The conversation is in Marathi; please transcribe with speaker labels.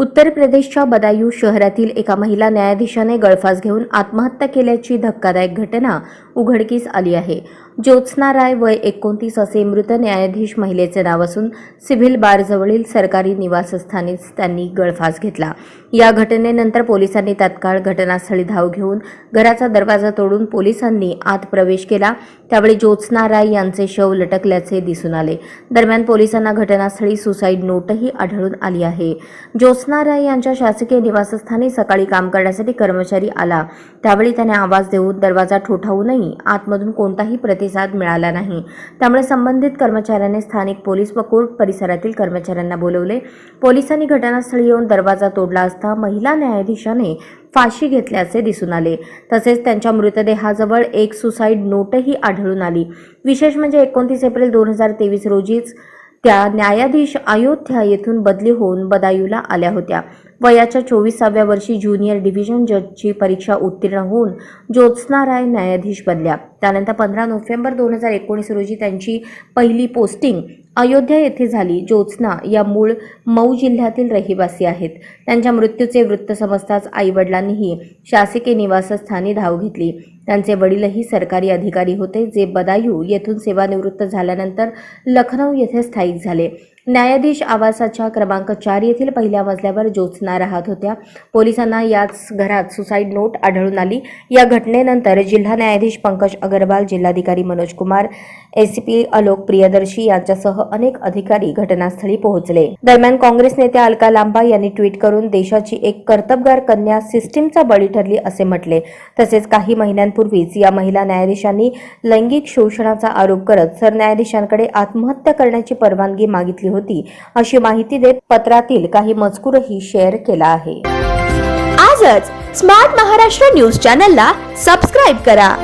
Speaker 1: उत्तर प्रदेशच्या बदायूं शहरातील एका महिला न्यायाधीशाने गळफास घेऊन आत्महत्या केल्याची धक्कादायक घटना उघडकीस आली आहे. ज्योत्स्ना राय वय एकोणतीस असे मृत न्यायाधीश महिलेचे नाव असून सिव्हिल बारजवळील सरकारी निवासस्थानीच त्यांनी गळफास घेतला. या घटनेनंतर पोलिसांनी तात्काळ घटनास्थळी धाव घेऊन घराचा दरवाजा तोडून पोलिसांनी आत प्रवेश केला. त्यावेळी ज्योत्स्ना राय यांचे शव लटकल्याचे दिसून आले. दरम्यान पोलिसांना घटनास्थळी सुसाईड नोटही आढळून आली आहे. ज्योत्स्ना असणाऱ्या यांच्या शासकीय निवासस्थानी सकाळी काम करण्यासाठी कर्मचारी आला. त्यावेळी त्याने आवाज देऊन दरवाजा ठोठावूनही आतमधून कोणताही प्रतिसाद मिळाला नाही. त्यामुळे संबंधित कर्मचाऱ्याने स्थानिक पोलीस व कोर्ट परिसरातील कर्मचाऱ्यांना बोलवले. पोलिसांनी घटनास्थळी येऊन दरवाजा तोडला असता महिला न्यायाधीशाने फाशी घेतल्याचे दिसून आले. तसेच त्यांच्या मृतदेहाजवळ एक सुसाईड नोटही आढळून आली. विशेष म्हणजे एकोणतीस एप्रिल दोन हजार तेवीस रोजीच त्या न्यायाधीश अयोध्या येथून बदली होऊन बदायूला आल्या होत्या. वयाच्या चोवीसाव्या वर्षी ज्युनियर डिव्हिजन जजची परीक्षा उत्तीर्ण होऊन ज्योत्स्ना राय न्यायाधीश बनल्या. त्यानंतर पंधरा नोव्हेंबर दोन हजार एकोणीस रोजी त्यांची पहिली पोस्टिंग अयोध्या येथे झाली. ज्योत्स्ना या मूळ मऊ जिल्ह्यातील रहिवासी आहेत. त्यांच्या मृत्यूचे वृत्त समजताच आईवडिलांनीही शासकीय निवासस्थानी धाव घेतली. त्यांचे वडीलही सरकारी अधिकारी होते जे बदायूं येथून सेवानिवृत्त झाल्यानंतर लखनौ येथे स्थायिक झाले. न्यायाधीश आवासाच्या क्रमांक चार येथील पहिल्या मजल्यावर ज्योत्स्ना राहत होत्या. पोलिसांना याच घरात सुसाईड नोट आढळून आली. या घटनेनंतर जिल्हा न्यायाधीश पंकज अगरवाल जिल्हाधिकारी मनोज कुमार एसीपी अलोक प्रियदर्शी यांच्यासह अनेक अधिकारी घटनास्थळी पोहोचले. दरम्यान काँग्रेस नेत्या अलका लांबा यांनी ट्विट करून देशाची एक कर्तबगार कन्या सिस्टीमचा बळी ठरली असे म्हटले. तसेच काही महिन्यांपूर्वीच या महिला न्यायाधीशांनी लैंगिक शोषणाचा आरोप करत सरन्यायाधीशांकडे आत्महत्या करण्याची परवानगी मागितली होती. होती. अशी माहिती देत पत्रातील काही मजकूरही शेअर केला आहे.
Speaker 2: आजच स्मार्ट महाराष्ट्र न्यूज चॅनलला सबस्क्राईब करा.